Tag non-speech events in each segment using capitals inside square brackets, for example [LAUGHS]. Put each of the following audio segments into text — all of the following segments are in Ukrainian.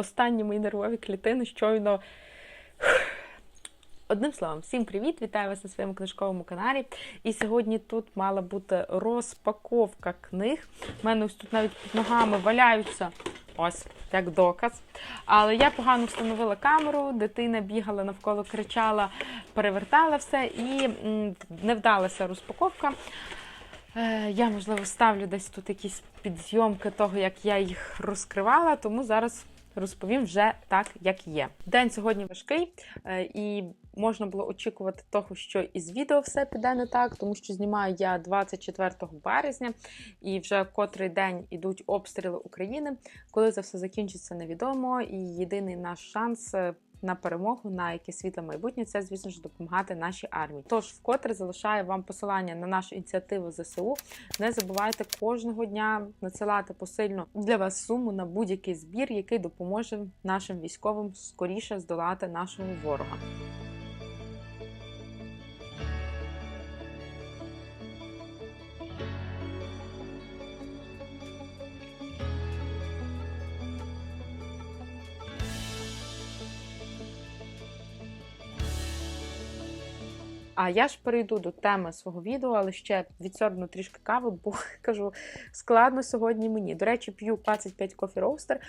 останні мої нервові клітини щойно. Одним словом, всім привіт! Вітаю вас на своєму книжковому каналі. І сьогодні тут мала бути розпаковка книг. У мене ось тут навіть під ногами валяються ось як доказ. Але я погано встановила камеру, дитина бігала навколо, кричала, перевертала все і не вдалася розпаковка. Е, Я, можливо, ставлю десь тут якісь підзйомки того, як я їх розкривала, тому зараз розповім вже так, як є. День сьогодні важкий, е, і можна було очікувати того, що із відео все піде не так, тому що знімаю я 24 березня, і вже котрий день ідуть обстріли України. Коли це все закінчиться, невідомо. І єдиний наш шанс. На перемогу, на яке світле майбутнє, це, звісно ж, допомагати нашій армії. Тож, вкотре залишаю вам посилання на нашу ініціативу ЗСУ. Не забувайте кожного дня надсилати посильну для вас суму на будь-який збір, який допоможе нашим військовим скоріше здолати нашого ворога. А я ж перейду до теми свого відео, але ще відсорбну трішки кави, бо [LAUGHS] кажу, складно сьогодні мені. До речі, п'ю 25 кофі роустер.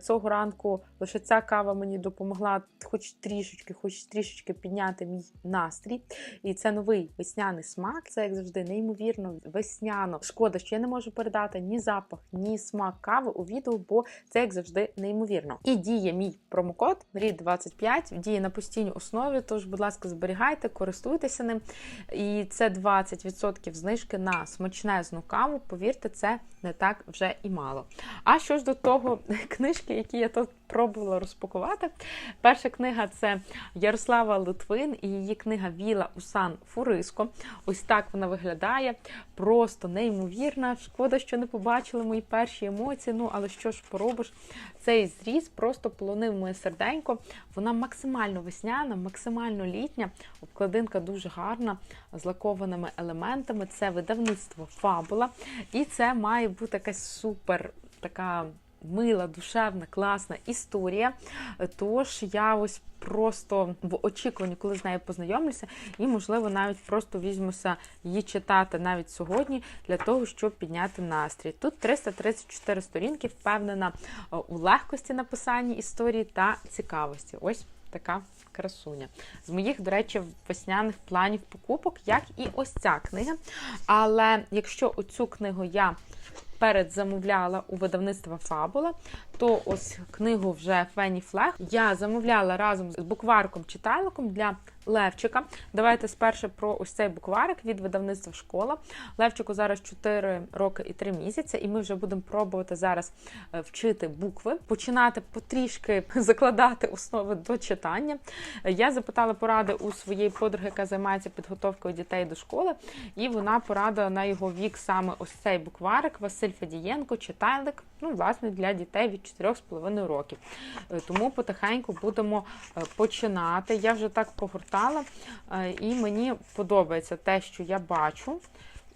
Цього ранку лише ця кава мені допомогла хоч трішечки, хоч трішечки підняти мій настрій. І це новий весняний смак. Це як завжди неймовірно весняно. Шкода, що я не можу передати ні запах, ні смак кави у відео, бо це як завжди неймовірно. І діє мій промокод RID25, діє на постійній основі. Тож, будь ласка, зберігайте, користуйтеся ним. І це 20% знижки на смачнезну каву. Повірте, це не так вже і мало. А що ж до того [LAUGHS] книжки, які я тут пробувала розпакувати. Перша книга це Ярослава Литвин і її книга Віла Усан Фуриско. Ось так вона виглядає. Просто неймовірна. Шкода, що не побачили мої перші емоції. Ну, але що ж поробиш? Цей зріз просто полонив моє серденько. Вона максимально весняна, максимально літня. Обкладинка дуже гарна, з лакованими елементами. Це видавництво Фабула. І це має бути якась супер така мила, душевна, класна історія. Тож я ось просто в очікуванні, коли з нею познайомлюся, і, можливо, навіть просто візьмуся її читати навіть сьогодні для того, щоб підняти настрій. Тут 334 сторінки, впевнена у легкості написання історії та цікавості. Ось така красуня. З моїх, до речі, весняних планів покупок, як і ось ця книга. Але якщо оцю книгу я передзамовляла у видавництва Фабула, то ось книгу вже Фені Флег я замовляла разом з букварком-читальником для Левчика. Давайте спершу про ось цей букварик від видавництва школа. Левчику зараз 4 роки і 3 місяці, і ми вже будемо пробувати зараз е, вчити букви, починати потрішки [LAUGHS] закладати основи до читання. Я запитала поради у своєї подруги, яка займається підготовкою дітей до школи, і вона порадила на його вік саме ось цей букварик Василь Федієнко, читайлик, ну, власне, для дітей від 4,5 років. Е, Тому потихеньку будемо е, починати. Я вже так погортала, е, і мені подобається те, що я бачу.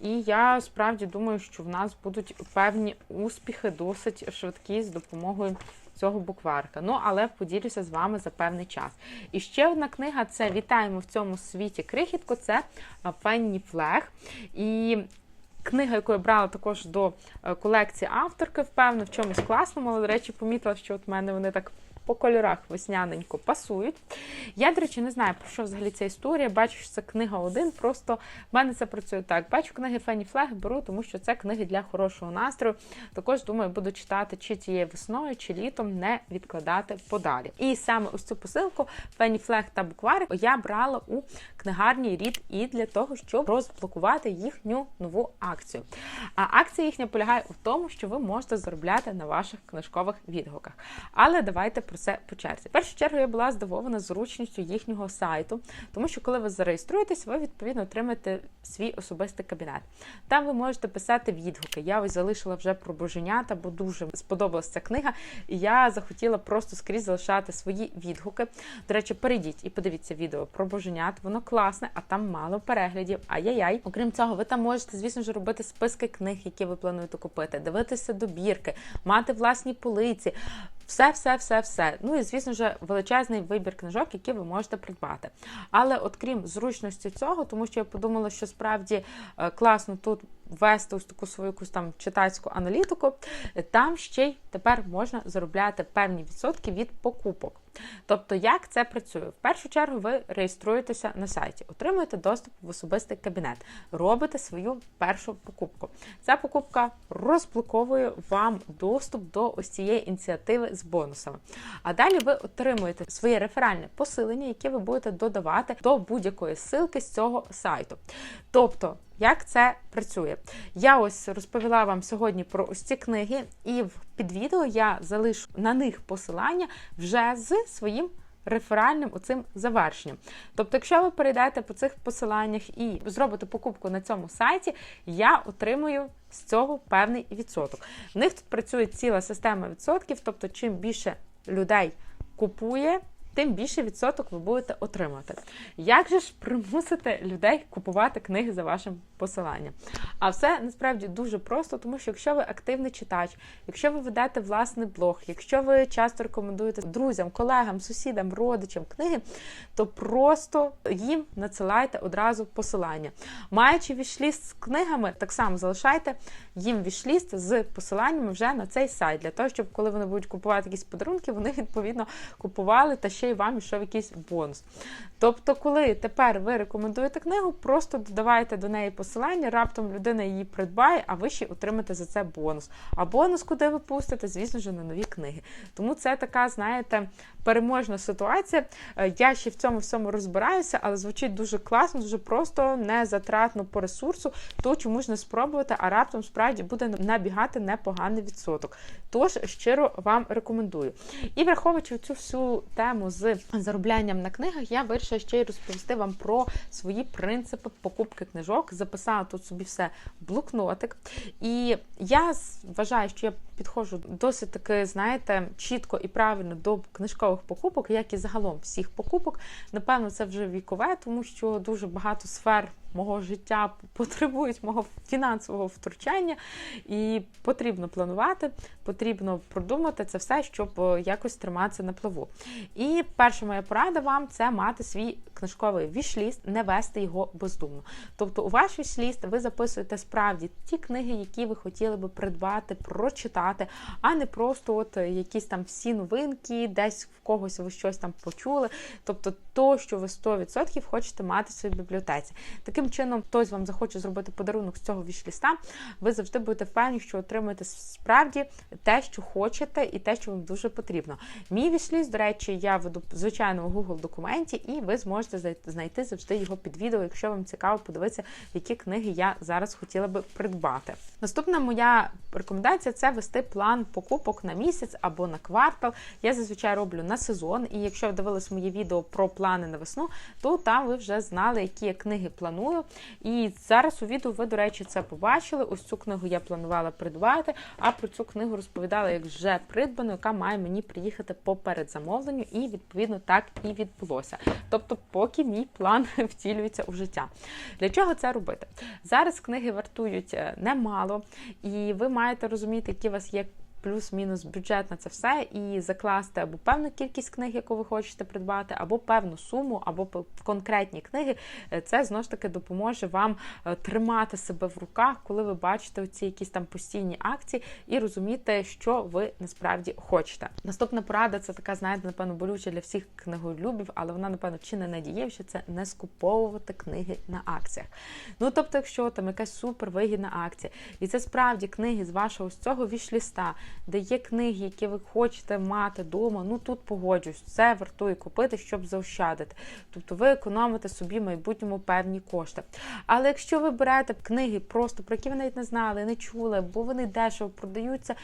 І я справді думаю, що в нас будуть певні успіхи досить швидкі з допомогою цього букварка. Ну, але поділюся з вами за певний час. І ще одна книга це Вітаємо в цьому світі крихітко. Це Фенні Флег. І Книга, яку я брала також до е, колекції авторки, впевнена, в чомусь класному, але, до речі, помітила, що от мене вони так по кольорах весняненько пасують. Я, до речі, не знаю, про що взагалі ця історія. Бачу, що це книга один. Просто в мене це працює так. Бачу книги Фенні Флег, беру, тому що це книги для хорошого настрою. Також, думаю, буду читати чи тією весною, чи літом, не відкладати подалі. І саме ось цю посилку Фенні Флег та букварик я брала у книгарні Рід і для того, щоб розблокувати їхню нову акцію. А акція їхня полягає у тому, що ви можете заробляти на ваших книжкових відгуках. Але давайте про це по черзі. В першу чергу я була здивована зручністю їхнього сайту, тому що коли ви зареєструєтесь, ви відповідно отримаєте свій особистий кабінет. Там ви можете писати відгуки. Я ось залишила вже про боженята, бо дуже сподобалася ця книга, і я захотіла просто скрізь залишати свої відгуки. До речі, перейдіть і подивіться відео про боженят. Воно класне, а там мало переглядів. Ай-яй-яй. Окрім цього, ви там можете, звісно ж, робити списки книг, які ви плануєте купити, дивитися добірки, мати власні полиці. Все, все, все, все. Ну і звісно ж, величезний вибір книжок, які ви можете придбати. Але от крім зручності цього, тому що я подумала, що справді е, класно тут ввести ось таку свою якусь там читацьку аналітику, там ще й тепер можна заробляти певні відсотки від покупок. Тобто, як це працює? В першу чергу ви реєструєтеся на сайті, отримуєте доступ в особистий кабінет, робите свою першу покупку. Ця покупка розблоковує вам доступ до ось цієї ініціативи з бонусами. А далі ви отримуєте своє реферальне посилення, яке ви будете додавати до будь-якої ссылки з цього сайту. Тобто, як це працює? Я ось розповіла вам сьогодні про ось ці книги, і під відео я залишу на них посилання вже з своїм реферальним оцим завершенням. Тобто, якщо ви перейдете по цих посиланнях і зробите покупку на цьому сайті, я отримую з цього певний відсоток. В них тут працює ціла система відсотків, тобто, чим більше людей купує тим більше відсоток ви будете отримати. Як же ж примусити людей купувати книги за вашим посиланням? А все насправді дуже просто, тому що якщо ви активний читач, якщо ви ведете власний блог, якщо ви часто рекомендуєте друзям, колегам, сусідам, родичам книги, то просто їм надсилайте одразу посилання. Маючи вішліст з книгами, так само залишайте їм вішліст з посиланнями вже на цей сайт, для того, щоб коли вони будуть купувати якісь подарунки, вони відповідно купували та ще й вам ішов якийсь бонус. Тобто, коли тепер ви рекомендуєте книгу, просто додавайте до неї посилання, раптом людина її придбає, а ви ще отримаєте за це бонус. А бонус, куди ви пустите, звісно ж, на нові книги. Тому це така, знаєте, переможна ситуація. Е, я ще в цьому всьому розбираюся, але звучить дуже класно, дуже просто, не затратно по ресурсу, то чому ж не спробувати, а раптом справді буде набігати непоганий відсоток. Тож щиро вам рекомендую. І враховуючи цю всю тему з зароблянням на книгах, я вирішила ще й розповісти вам про свої принципи покупки книжок. Записала тут собі все блокнотик. І я вважаю, що я підходжу досить таки, знаєте, чітко і правильно до книжкових покупок, як і загалом всіх покупок. Напевно, це вже вікове, тому що дуже багато сфер мого життя [LAUGHS] потребують мого фінансового втручання, і потрібно планувати, потрібно продумати це все, щоб е, якось триматися на плаву. І перша моя порада вам це мати свій книжковий вішліст, не вести його бездумно. Тобто, у ваш вішліст ви записуєте справді ті книги, які ви хотіли би придбати, прочитати, а не просто от якісь там всі новинки, десь в когось ви щось там почули. Тобто, то, що ви 100% хочете мати в своїй бібліотеці. Таким чином, хтось вам захоче зробити подарунок з цього вішліста, ви завжди будете впевнені, що отримаєте справді те, що хочете, і те, що вам дуже потрібно. Мій вішліст, до речі, я веду звичайно в Google документі, і ви зможете знайти завжди його під відео, якщо вам цікаво подивитися, які книги я зараз хотіла би придбати. Наступна моя рекомендація це вести план покупок на місяць або на квартал. Я зазвичай роблю на сезон, і якщо ви дивились моє відео про плани на весну, то там ви вже знали, які я книги планую. І зараз у відео ви, до речі, це побачили. Ось цю книгу я планувала придбати, а про цю книгу розповідала як вже придбану, яка має мені приїхати по передзамовленню, і відповідно так і відбулося. Тобто, поки мій план [LAUGHS] втілюється у життя. Для чого це робити? Зараз книги вартують е, немало, і ви маєте розуміти, які у вас є плюс-мінус бюджет на це все, і закласти або певну кількість книг, яку ви хочете придбати, або певну суму, або конкретні книги. Е, це знову ж таки допоможе вам е, тримати себе в руках, коли ви бачите ці якісь там постійні акції, і розуміти, що ви насправді хочете. Наступна порада це така, знаєте, напевно, болюча для всіх книголюбів, але вона, напевно, чи не надієвша, це не скуповувати книги на акціях. Ну, тобто, якщо там якась супервигідна акція, і це справді книги з вашого з цього вішліста, де є книги, які ви хочете мати вдома, ну тут погоджуюсь, це вартує купити, щоб заощадити. Тобто ви економите собі в майбутньому певні кошти. Але якщо ви берете книги, просто про які ви навіть не знали, не чули, бо вони дешево продаються.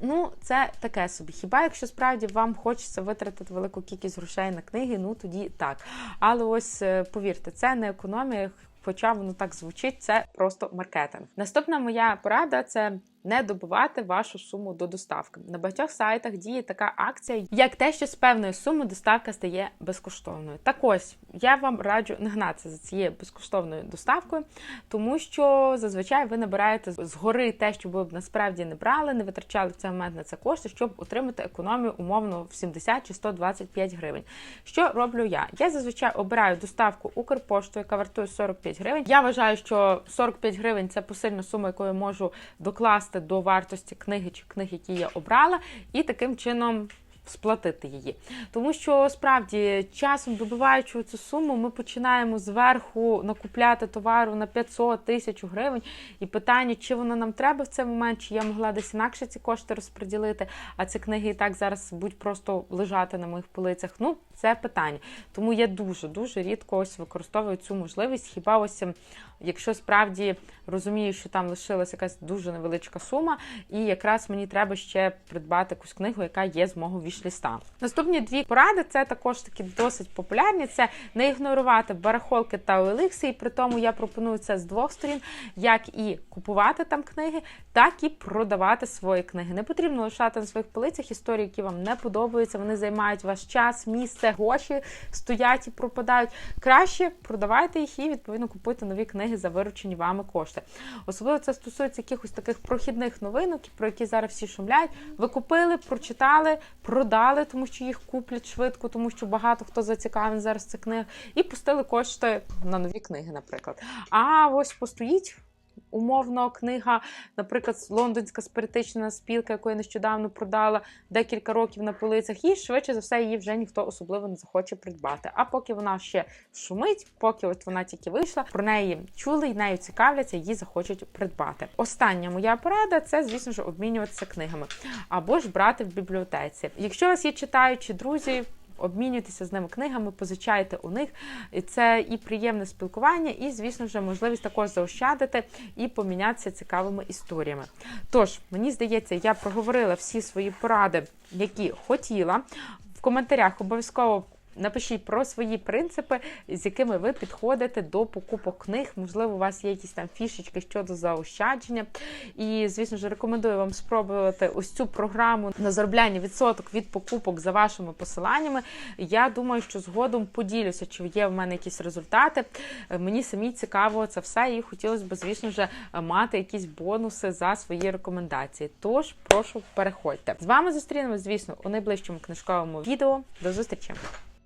Ну, це таке собі. Хіба якщо справді вам хочеться витратити велику кількість грошей на книги, ну тоді так. Але ось е, повірте, це не економія, хоча воно так звучить, це просто маркетинг. Наступна моя порада це не добивати вашу суму до доставки. На багатьох сайтах діє така акція, як те, що з певної суми доставка стає безкоштовною. Так ось я вам раджу не гнатися за цією безкоштовною доставкою, тому що зазвичай ви набираєте згори те, що ви б насправді не брали, не витрачали в цей момент на це кошти, щоб отримати економію умовно в 70 чи 125 гривень. Що роблю я? Я зазвичай обираю доставку Укрпошту, яка вартує 45 гривень. Я вважаю, що 45 гривень це посильна сума, яку я можу докласти до вартості книги чи книг, які я обрала, і таким чином. Сплатити її, тому що справді часом добиваючи цю суму, ми починаємо зверху накупляти товару на 500 тисяч гривень. І питання, чи воно нам треба в цей момент, чи я могла десь інакше ці кошти розподілити, а ці книги і так зараз будуть просто лежати на моїх полицях. Ну, це питання. Тому я дуже дуже рідко ось використовую цю можливість. Хіба ось якщо справді розумію, що там лишилася якась дуже невеличка сума, і якраз мені треба ще придбати якусь книгу, яка є з мого вішліста. Наступні дві поради це також такі досить популярні. Це не ігнорувати барахолки та OLX, і при тому я пропоную це з двох сторін, як і купувати там книги, так і продавати свої книги. Не потрібно лишати на своїх полицях історії, які вам не подобаються. Вони займають ваш час, місце, гроші стоять і пропадають. Краще продавайте їх і відповідно купуйте нові книги за виручені вами кошти. Особливо це стосується якихось таких прохідних новинок, про які зараз всі шумляють. Ви купили, прочитали, продали, тому що їх куплять швидко, тому що багато хто зацікавлений зараз цих книг, і пустили кошти на нові книги, наприклад. А ось постоїть. Умовно, книга, наприклад, лондонська спиритична спілка, яку я нещодавно продала декілька років на полицях, і швидше за все її вже ніхто особливо не захоче придбати. А поки вона ще шумить, поки от вона тільки вийшла, про неї чули і нею цікавляться, її захочуть придбати. Остання моя порада це, звісно ж, обмінюватися книгами або ж брати в бібліотеці. Якщо у вас є читаючі друзі. Обмінюйтеся з ними книгами, позичаєте у них. І Це і приємне спілкування, і, звісно ж, можливість також заощадити і помінятися цікавими історіями. Тож, мені здається, я проговорила всі свої поради, які хотіла. В коментарях обов'язково. Напишіть про свої принципи, з якими ви підходите до покупок книг. Можливо, у вас є якісь там фішечки щодо заощадження. І, звісно ж, рекомендую вам спробувати ось цю програму на заробляння відсоток від покупок за вашими посиланнями. Я думаю, що згодом поділюся, чи є в мене якісь результати. Мені самі цікаво це все, і хотілося б, звісно ж, мати якісь бонуси за свої рекомендації. Тож, прошу, переходьте. З вами зустрінемось, звісно, у найближчому книжковому відео. До зустрічі!